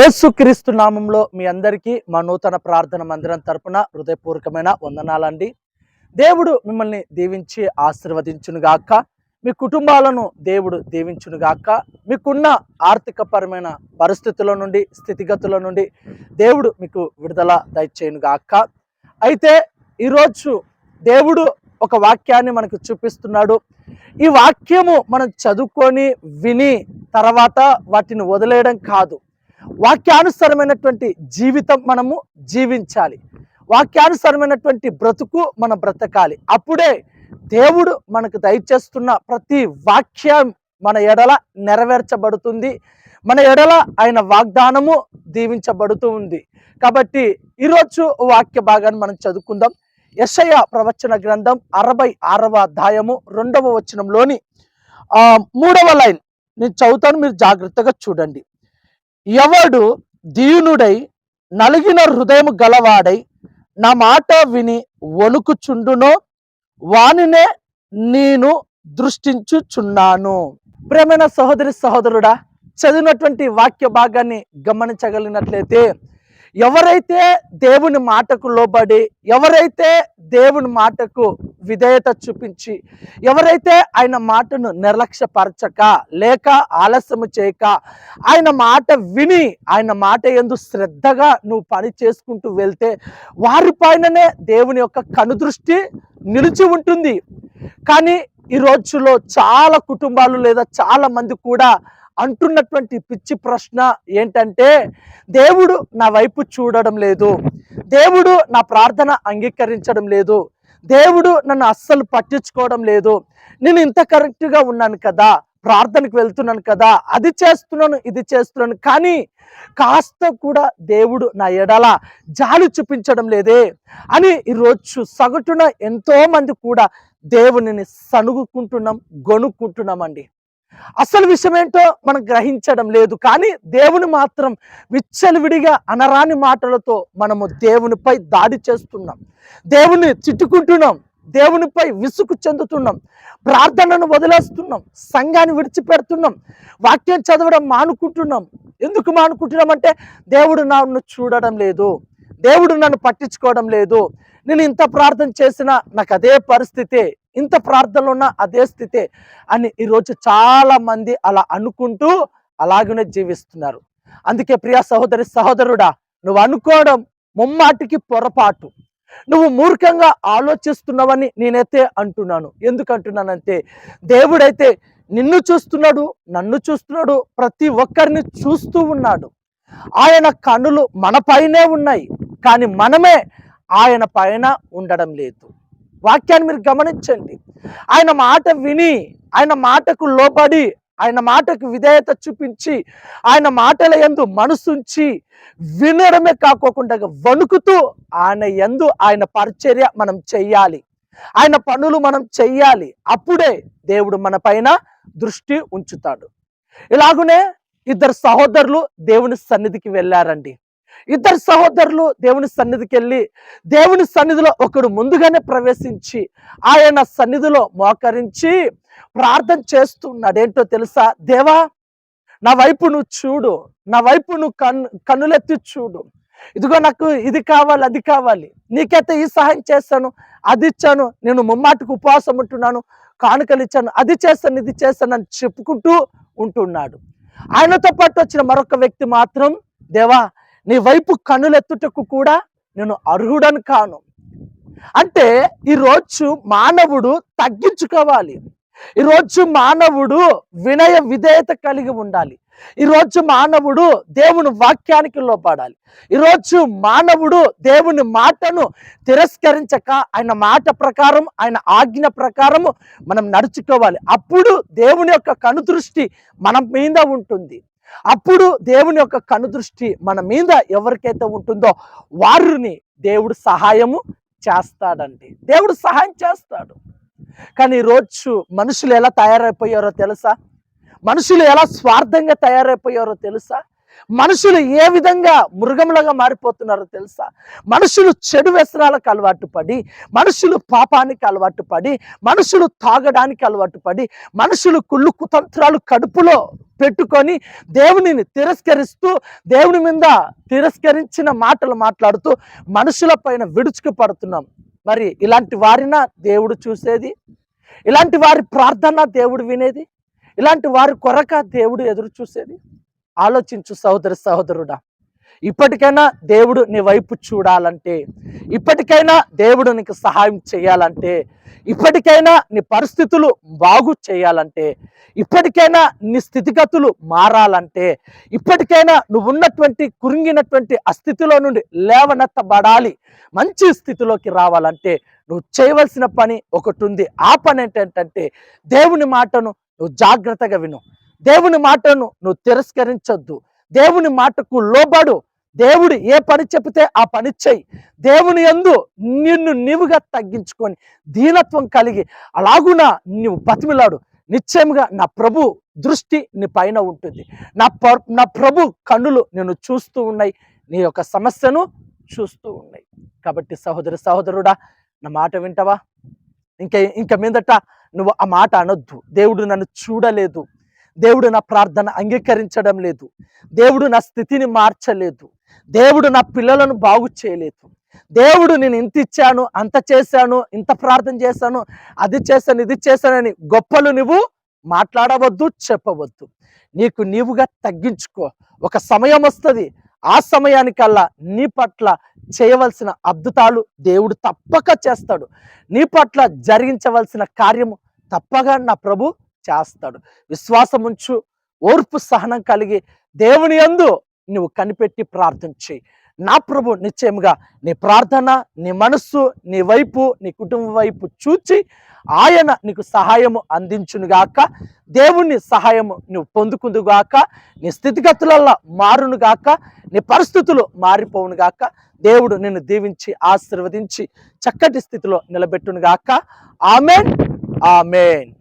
ఏసుక్రీస్తు నామంలో మీ అందరికీ మా నూతన ప్రార్థన మందిరం తరపున హృదయపూర్వకమైన వందనాలండి. దేవుడు మిమ్మల్ని దీవించి ఆశీర్వదించునుగాక. మీ కుటుంబాలను దేవుడు దీవించునుగాక. మీకున్న ఆర్థికపరమైన పరిస్థితుల నుండి స్థితిగతుల నుండి దేవుడు మీకు విడుదల దయచేయునుగాక. అయితే ఈరోజు దేవుడు ఒక వాక్యాన్ని మనకు చూపిస్తున్నాడు. ఈ వాక్యము మనం చదువుకొని విని తర్వాత వాటిని వదిలేయడం కాదు. వాక్యానుసరమైనటువంటి జీవితం మనము జీవించాలి. వాక్యానుసరమైనటువంటి బ్రతుకు మనం బ్రతకాలి. అప్పుడే దేవుడు మనకు దయచేస్తున్న ప్రతి వాక్యం మన ఎడల నెరవేర్చబడుతుంది. మన ఎడల ఆయన వాగ్దానము దీవించబడుతూ ఉంది కాబట్టి ఈరోజు వాక్య భాగాన్ని మనం చదువుకుందాం. యశయ ప్రవచన గ్రంథం అరవై ఆరవ అధ్యాయము రెండవ వచనంలోని మూడవ లైన్ నేను చదువుతాను మీరు జాగ్రత్తగా చూడండి. ఎవడు దీనుడై నలిగిన హృదయం గలవాడై నా మాట విని వణుకుచుండునో వానినే నేను దృష్టించుచున్నాను. ప్రేమైన సహోదరి సహోదరుడా చదివినటువంటి వాక్య భాగాన్ని గమనించగలిగినట్లయితే ఎవరైతే దేవుని మాటకు లోబడి ఎవరైతే దేవుని మాటకు విధేయత చూపించి ఎవరైతే ఆయన మాటను నిర్లక్ష్యపరచక లేక ఆలస్యము చేయక ఆయన మాట విని ఆయన మాట ఎందు శ్రద్ధగా నువ్వు పని చేసుకుంటూ వెళ్తే వారి పైననే దేవుని యొక్క కనుదృష్టి నిలిచి ఉంటుంది. కానీ ఈ రోజులో చాలా కుటుంబాలు లేదా చాలా మంది కూడా అంటున్నటువంటి పిచ్చి ప్రశ్న ఏంటంటే దేవుడు నా వైపు చూడడం లేదు. దేవుడు నా ప్రార్థన అంగీకరించడం లేదు. దేవుడు నన్ను అస్సలు పట్టించుకోవడం లేదు. నేను ఇంత కరెక్ట్గా ఉన్నాను కదా ప్రార్థనకు వెళ్తున్నాను కదా అది చేస్తున్నాను ఇది చేస్తున్నాను కానీ కాస్త కూడా దేవుడు నా ఎడల జాలి చూపించడం లేదే అని ఈరోజు సగటున ఎంతోమంది కూడా దేవునిని సనుగుకుంటున్నాం గొనుక్కుంటున్నామండి అసలు విషయం ఏంటో మనం గ్రహించడం లేదు కానీ దేవుని మాత్రం విచ్చలవిడిగా అనరాని మాటలతో మనము దేవునిపై దాడి చేస్తున్నాం. దేవుని చిట్టుకుంటున్నాం దేవునిపై విసుగు చెందుతున్నాం ప్రార్థనను వదిలేస్తున్నాం సంఘాన్ని విడిచిపెడుతున్నాం వాక్యం చదవడం మానుకుంటున్నాం. ఎందుకు మానుకుంటున్నాం అంటే దేవుడు నన్ను చూడడం లేదు దేవుడు నన్ను పట్టించుకోవడం లేదు. నేను ఇంత ప్రార్థన చేసినా నాకు అదే పరిస్థితి. ఇంత ప్రార్థనలో ఉన్న అదే స్థితే అని ఈరోజు చాలామంది అలా అనుకుంటూ అలాగనే జీవిస్తున్నారు. అందుకే ప్రియా సహోదరి సహోదరుడా నువ్వు అనుకోవడం ముమ్మాటికి పొరపాటు. నువ్వు మూర్ఖంగా ఆలోచిస్తున్నావని నేనైతే అంటున్నాను. ఎందుకంటున్నానంటే దేవుడైతే నిన్ను చూస్తున్నాడు నన్ను చూస్తున్నాడు ప్రతి ఒక్కరిని చూస్తూ ఉన్నాడు. ఆయన కన్నులు మన పైనే ఉన్నాయి కానీ మనమే ఆయన పైన ఉండడం లేదు. వాక్యాన్ని మీరు గమనించండి. ఆయన మాట విని ఆయన మాటకు లోబడి ఆయన మాటకు విధేయత చూపించి ఆయన మాటల ఎందు మనసుంచి వినడమే కాకోకుండా వణుకుతూ ఆయన ఎందు ఆయన పరిచర్య మనం చెయ్యాలి. ఆయన పనులు మనం చెయ్యాలి. అప్పుడే దేవుడు మన పైన దృష్టి ఉంచుతాడు. ఇలాగునే ఇద్దరు సహోదరులు దేవుని సన్నిధికి వెళ్ళారండి. ఇద్దరు సహోదరులు దేవుని సన్నిధికి వెళ్ళి దేవుని సన్నిధిలో ఒకడు ముందుగానే ప్రవేశించి ఆయన సన్నిధిలో మోకరించి ప్రార్థన చేస్తున్నాడు ఏంటో తెలుసా? దేవా నా వైపు నువ్వు చూడు. నా వైపు నువ్వు కన్ను కన్నులెత్తి చూడు. ఇదిగో నాకు ఇది కావాలి అది కావాలి. నీకైతే ఈ సహాయం చేస్తాను అది ఇచ్చాను. నేను ముమ్మాటికి ఉపవాసం ఉంటున్నాను. కానుకలు ఇచ్చాను. అది చేస్తాను ఇది చేస్తాను అని చెప్పుకుంటూ ఉంటున్నాడు. ఆయనతో పాటు వచ్చిన మరొక వ్యక్తి మాత్రం దేవా నీ వైపు కనులెత్తుటకు కూడా నేను అర్హుడని కాను. అంటే ఈరోజు మానవుడు తగ్గించుకోవాలి. ఈరోజు మానవుడు వినయ విధేయత కలిగి ఉండాలి. ఈరోజు మానవుడు దేవుని వాక్యానికి లోపడాలి ఈరోజు మానవుడు దేవుని మాటను తిరస్కరించక ఆయన మాట ప్రకారం ఆయన ఆజ్ఞ ప్రకారము మనం నడుచుకోవాలి. అప్పుడు దేవుని యొక్క కనుదృష్టి మన మీద ఉంటుంది. అప్పుడు దేవుని యొక్క కనుదృష్టి మన మీద ఎవరికైతే ఉంటుందో వారిని దేవుడు సహాయము చేస్తాడండి. దేవుడు సహాయం చేస్తాడు. కానీ ఈరోజు మనుషులు ఎలా తయారైపోయారో తెలుసా? మనుషులు ఎలా స్వార్థంగా తయారైపోయారో తెలుసా? మనుషులు ఏ విధంగా మృగములుగా మారిపోతున్నారో తెలుసా? మనుషులు చెడు వ్యసనాలకు అలవాటు పడి మనుషులు పాపానికి అలవాటు పడి మనుషులు తాగడానికి అలవాటు పడి మనుషులు కుళ్ళు కుతంత్రాలు కడుపులో పెట్టుకొని దేవునిని తిరస్కరిస్తూ దేవుని మీద తిరస్కరించిన మాటలు మాట్లాడుతూ మనుషుల పైన విడుచుకు పడుతున్నాం. మరి ఇలాంటి వారిన దేవుడు చూసేది? ఇలాంటి వారి ప్రార్థన దేవుడు వినేది? ఇలాంటి వారి కొరక దేవుడు ఎదురు చూసేది? ఆలోచించు సహోదరి సహోదరుడా. ఇప్పటికైనా దేవుడు నీ వైపు చూడాలంటే ఇప్పటికైనా దేవుడు నీకు సహాయం చేయాలంటే ఇప్పటికైనా నీ పరిస్థితులు బాగు చేయాలంటే ఇప్పటికైనా నీ స్థితిగతులు మారాలంటే ఇప్పటికైనా నువ్వు ఉన్నటువంటి కురింగినటువంటి అస్థితిలో నుండి లేవనెత్తబడాలి మంచి స్థితిలోకి రావాలంటే నువ్వు చేయవలసిన పని ఒకటి ఉంది. ఆ పని ఏంటంటే దేవుని మాటను నువ్వు జాగ్రత్తగా విను. దేవుని మాటను నువ్వు తిరస్కరించొద్దు. దేవుని మాటకు లోబడు. దేవుడు ఏ పని చెబితే ఆ పని చెయ్యి. దేవుని యందు నిన్ను నీవుగా తగ్గించుకొని దీనత్వం కలిగి అలాగున నువ్వు బతిమిలాడు. నిశ్చయముగా నా ప్రభు దృష్టి నీ పైన ఉంటుంది. నా ప- నా ప్రభు కన్నులు నేను చూస్తూ ఉన్నాయి. నీ యొక్క సమస్యను చూస్తూ ఉన్నాయి. కాబట్టి సహోదరి సహోదరుడా నా మాట వింటవా? ఇంకా ఇంక మీదట నువ్వు ఆ మాట అనొద్దు. దేవుడు నన్ను చూడలేదు. దేవుడు నా ప్రార్థన అంగీకరించడం లేదు. దేవుడు నా స్థితిని మార్చలేదు. దేవుడు నా పిల్లలను బాగు చేయలేదు. దేవుడు నేను ఇంత ఇచ్చాను అంత చేశాను ఇంత ప్రార్థన చేశాను అది చేశాను ఇది చేశానని గొప్పలు నువ్వు మాట్లాడవద్దు చెప్పవద్దు. నీకు నీవుగా తగ్గించుకో. ఒక సమయం వస్తుంది. ఆ సమయానికల్లా నీ పట్ల చేయవలసిన అద్భుతాలు దేవుడు తప్పక చేస్తాడు. నీ పట్ల జరిగించవలసిన కార్యము తప్పగా నా ప్రభు చేస్తాడు. విశ్వాసం ఉంచు ఓర్పు సహనం కలిగి దేవుని యందు నువ్వు కనిపెట్టి ప్రార్థన చేయి నా ప్రభు నిశ్చయముగా నీ ప్రార్థన నీ మనస్సు నీ వైపు నీ కుటుంబం వైపు చూచి ఆయన నీకు సహాయము అందించునుగాక దేవుని సహాయము నువ్వు పొందుకుందుగాక నీ స్థితిగతులలో మారునుగాక నీ పరిస్థితులు మారిపోవునుగాక దేవుడు నిన్ను దీవించి ఆశీర్వదించి చక్కటి స్థితిలో నిలబెట్టునుగాక. ఆమెన్. ఆమెన్.